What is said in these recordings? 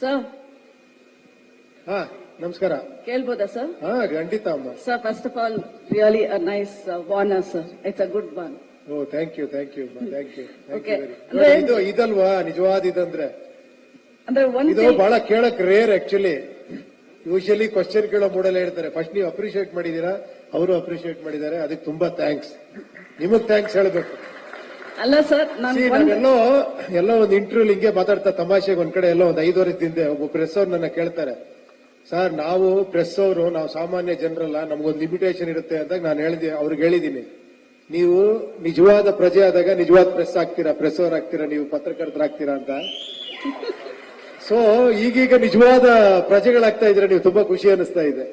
Sir ಹಾ ನಮಸ್ಕಾರ. ಕೇಳ್ಬೋದಾ sir ಹಾ ಖಂಡಿತ ಅಮ್ಮ. Sir first of all really a nice Warner sir it's a good one oh thank you thank you thank you Okay. ಇದು ಇದಲ್ವಾ? ನಿಜವಾದ ಇದಂದ್ರೆ ಅಂದ್ರೆ ಒಂದ್ ಇದು ಬಹಳ ಕೇಳಕ್ ರೇರ್ ಆಕ್ಚುಲಿ ಯೂಶಲಿ ಕ್ವಶನ್ ಕೇಳೋ ಮೂಡಲ್ಲಿ ಹೇಳ್ತಾರೆ. ಫಸ್ಟ್ ನೀವು ಅಪ್ರಿಶಿಯೇಟ್ ಮಾಡಿದೀರಾ ಅವರು ಅಪ್ರಿಶಿಯೇಟ್ ಮಾಡಿದ್ದಾರೆ. ಅದಕ್ಕೆ ತುಂಬಾ ಥ್ಯಾಂಕ್ಸ್ ನಿಮಗ್ ಥ್ಯಾಂಕ್ಸ್ ಹೇಳ್ಬೇಕು. ಅಲ್ಲ ಸರ್ ಎಲ್ಲೋ ಎಲ್ಲೋ ಒಂದು ಇಂಟರ್ವ್ಯೂ ಹಿಂಗೆ ಮಾತಾಡ್ತಾ ತಮಾಷೆಗೆ ಒಂದ್ ಕಡೆ ಎಲ್ಲೋ ಒಂದು ಐದು ವರ್ಷದ ಹಿಂದೆ ಒಬ್ಬ ಪ್ರೆಸ್ ಅವ್ರು ನನ್ನ ಕೇಳ್ತಾರೆ ಸರ್ ನಾವು ಪ್ರೆಸ್ ಅವರು ನಾವು ಸಾಮಾನ್ಯ ಜನರಲ್ಲ ನಮ್ಗೊಂದು ಲಿಮಿಟೇಷನ್ ಇರುತ್ತೆ ಅಂತ ನಾನು ಹೇಳಿದೆ ಅವ್ರಿಗೆ ಹೇಳಿದ್ದೀನಿ. ನೀವು ನಿಜವಾದ ಪ್ರಜೆ ಆದಾಗ ನಿಜವಾದ ಪ್ರೆಸ್ ಆಗ್ತೀರಾ ಪ್ರೆಸ್ ಅವ್ರು ಆಗ್ತೀರಾ ನೀವು ಪತ್ರಕರ್ತರಾಗ್ತೀರಾ ಅಂತ? ಸೊ ಈಗೀಗ ನಿಜವಾದ ಪ್ರಜೆಗಳಾಗ್ತಾ ಇದ್ರೆ ನೀವು ತುಂಬಾ ಖುಷಿ ಅನಿಸ್ತಾ ಇದೆ.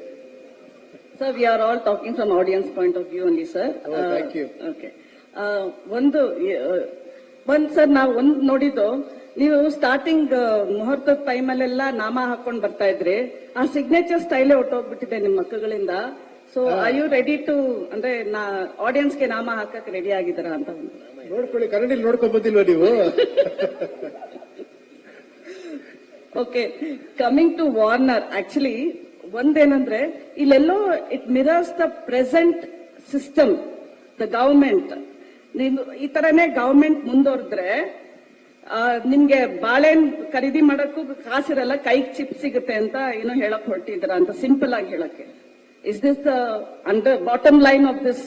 Sir we are all talking from audience point of view only sir thank you. Okay ಒಂದು ಒಂದ್ ಸರ್ ನಾವು ಒಂದ್ ನೋಡಿದ್ದು ನೀವು ಸ್ಟಾರ್ಟಿಂಗ್ ಮುಹೂರ್ತದ ಟೈಮಲ್ಲೆಲ್ಲ ನಾಮ ಹಾಕೊಂಡ್ ಬರ್ತಾ ಇದ್ರಿ. ಆ ಸಿಗ್ನೇಚರ್ ಸ್ಟೈಲೇ ಹೊಟ್ಟೋಗ್ಬಿಟ್ಟಿದೆ ನಿಮ್ಮ ಮಕ್ಕಳಿಂದ. So I you ready to ಅಂದ್ರೆ ನಾ ಆಡಿಯನ್ಸ್ಗೆ ನಾಮ ಹಾಕಕ್ ರೆಡಿ ಆಗಿದ್ದೀರಾ ಅಂತ ನೋಡ್ಕೊಳ್ಳಿ ಕನ್ನಡಿ ನೋಡ್ಕೊಂಡ್ ಬಂದಿಲ್ವಾ ನೀವು? Okay coming to Warner actually ಒಂದೇನಂದ್ರೆ ಇಲ್ಲೆಲ್ಲೋ it mirrors the present system the government ನೀನು ಈ ತರನೇ ಗವರ್ಮೆಂಟ್ ಮುಂದುವರೆದ್ರೆ ಆ, ನಿಮ್ಗೆ ಬಾಳೆಹಣ್ಣು ಖರೀದಿ ಮಾಡಕ್ಕೂ ಕಾಸಿರಲ್ಲ ಕೈಗೆ ಚಿಪ್ ಸಿಗುತ್ತೆ ಅಂತ ಏನೋ ಹೇಳಕ್ ಹೊರಟಿದ್ರ ಅಂತ ಸಿಂಪಲ್ ಆಗಿ ಹೇಳಕ್ಕೆ. Is this under bottom line of this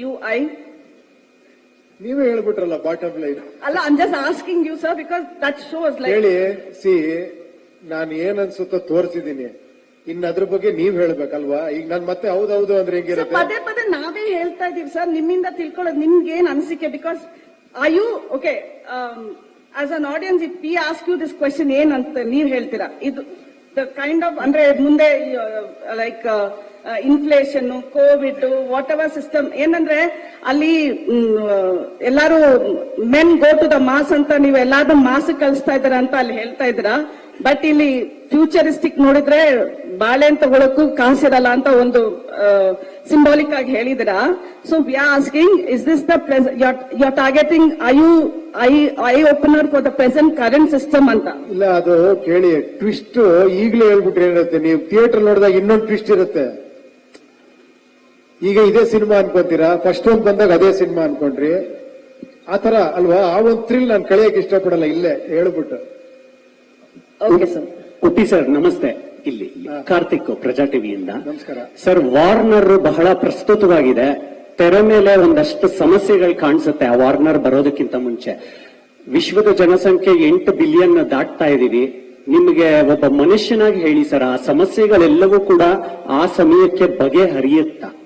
you I ನೀವೇ ಹೇಳ್ಬಿಟ್ರಲ್ಲ ಬಾಟಮ್ ಲೈನ್ ಅಲ್ಲ I just asking you sir because that shows like ಹೇಳಿ ಸಿ ನಾನು ಏನ್ ಅನ್ಸುತ್ತೋ ತೋರಿಸಿದೀನಿ ಇನ್ನ ಅದ್ರ ಬಗ್ಗೆ ನೀವ್ ಹೇಳ್ಬೇಕಲ್ವಾ? ಈಗ ನಾನು ಮತ್ತೆ ಹೌದೌದು ಅಂದ್ರೆ ಹೆಂಗಿರುತ್ತೆ? ಪದೇ ಪದೇ ಹೇಳ್ತಾ ಇದೀವಿ ಸರ್, ನಿಮ್ಮಿಂದ ತಿಳ್ಕೊಳ್ಳೋದು ನಿಮ್ಗೆ ಏನ್ ಅನಿಸಿಕೆ because I you okay as an audience it P ask you this question ಏನ್ ಅಂತ ನೀವ್ ಹೇಳ್ತೀರಾ? ಇದು ದ ಕೈಂಡ್ ಆಫ್ ಅಂದ್ರೆ ಮುಂದೆ like inflation Covid whatever system ಏನಂದ್ರೆ ಅಲ್ಲಿ ಎಲ್ಲಾರು men go to the mass ಅಂತ ನೀವು ಎಲ್ಲಾದ್ರೂ ಮಾಸ್ ಕಳಿಸ್ತಾ ಇದ್ದೀರಾ ಅಂತ ಅಲ್ಲಿ ಹೇಳ್ತಾ ಇದ್ದೀರಾ? ಬಟ್ ಇಲ್ಲಿ ಫ್ಯೂಚರಿಸ್ಟಿಕ್ ನೋಡಿದ್ರೆ ಬಾಳೆಹಣ್ಣು ತಗೊಳಕ್ಕೂ ಕಾಸಿರಲ್ಲ ಅಂತ ಒಂದು ಸಿಂಬಾಲಿಕ್ ಆಗಿ ಹೇಳಿದ್ರ. So we are asking is this the you targeting I you I I opener for the present current system ಅಂತ? ಇಲ್ಲ, ಅದು ಕೇಳಿ ಟ್ವಿಸ್ಟ್ ಈಗಲೇ ಹೇಳ್ಬಿಟ್ರೆ ಏನಿರುತ್ತೆ ನೀವು ಥಿಯೇಟರ್ ನೋಡಿದಾಗ ಇನ್ನೊಂದು ಟ್ವಿಸ್ಟ್ ಇರುತ್ತೆ. ಈಗ ಇದೇ ಸಿನಿಮಾ ಅನ್ಕೊಂತೀರಾ? ಫಸ್ಟ್ ಒಂದ್ ಬಂದಾಗ ಅದೇ ಸಿನಿಮಾ ಅನ್ಕೊಂಡ್ರಿ. ಆತರ ಅಲ್ವಾ? ಆ ಒಂದು ಥ್ರಿಲ್ ನಾನು ಕಳೆಯಕ್ಕೆ ಇಷ್ಟಪಡಲ್ಲ, ಇಲ್ಲೇ ಹೇಳ್ಬಿಟ್ಟು. ಓಕೆ ಸರ್ ಪುಟ್ಟಿ ಸರ್ ನಮಸ್ತೆ. ಇಲ್ಲಿ. ಕಾರ್ತಿಕ್ ಪ್ರಜಾ ಟಿವಿಯಿಂದ. ನಮಸ್ಕಾರ. ಸರ್ ವಾರ್ನರ್ ಬಹಳ ಪ್ರಸ್ತುತವಾಗಿದೆ. ತೆರೆ ಮೇಲೆ ಒಂದಷ್ಟು ಸಮಸ್ಯೆಗಳು ಕಾಣಿಸುತ್ತೆ ಆ ವಾರ್ನರ್ ಬರೋದಕ್ಕಿಂತ ಮುಂಚೆ. ವಿಶ್ವದ ಜನಸಂಖ್ಯೆ ಎಂಟು ಬಿಲಿಯನ್ ದಾಟ್ತಾ ಇದೀವಿ. ನಿಮಗೆ ಒಬ್ಬ ಮನುಷ್ಯನಾಗಿ ಹೇಳಿ ಸರ್ ಆ ಸಮಸ್ಯೆಗಳೆಲ್ಲವೂ ಕೂಡ ಆ ಸಮಯಕ್ಕೆ ಬಗೆಹರಿಯುತ್ತಾ?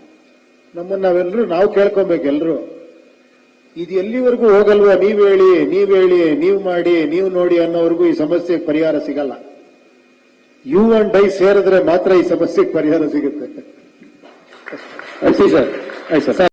ನಮ್ಮನ್ನ ನಾವೆಲ್ಲರೂ ನಾವು ಕೇಳ್ಕೊಬೇಕು ಎಲ್ರು. ಇದು ಎಲ್ಲಿವರೆಗೂ ಹೋಗಲ್ವಾ? ನೀವ್ ಹೇಳಿ ನೀವ್ ಹೇಳಿ, ನೀವ್ ಮಾಡಿ, ನೀವು ನೋಡಿ ಅನ್ನೋವರೆಗೂ ಈ ಸಮಸ್ಯೆಗೆ ಪರಿಹಾರ ಸಿಗಲ್ಲ. ಯು ಅಂಡ್ ಐ ಸೇರಿದ್ರೆ ಮಾತ್ರ ಈ ಸಮಸ್ಯೆಗೆ ಪರಿಹಾರ ಸಿಗುತ್ತೆ. Sir sir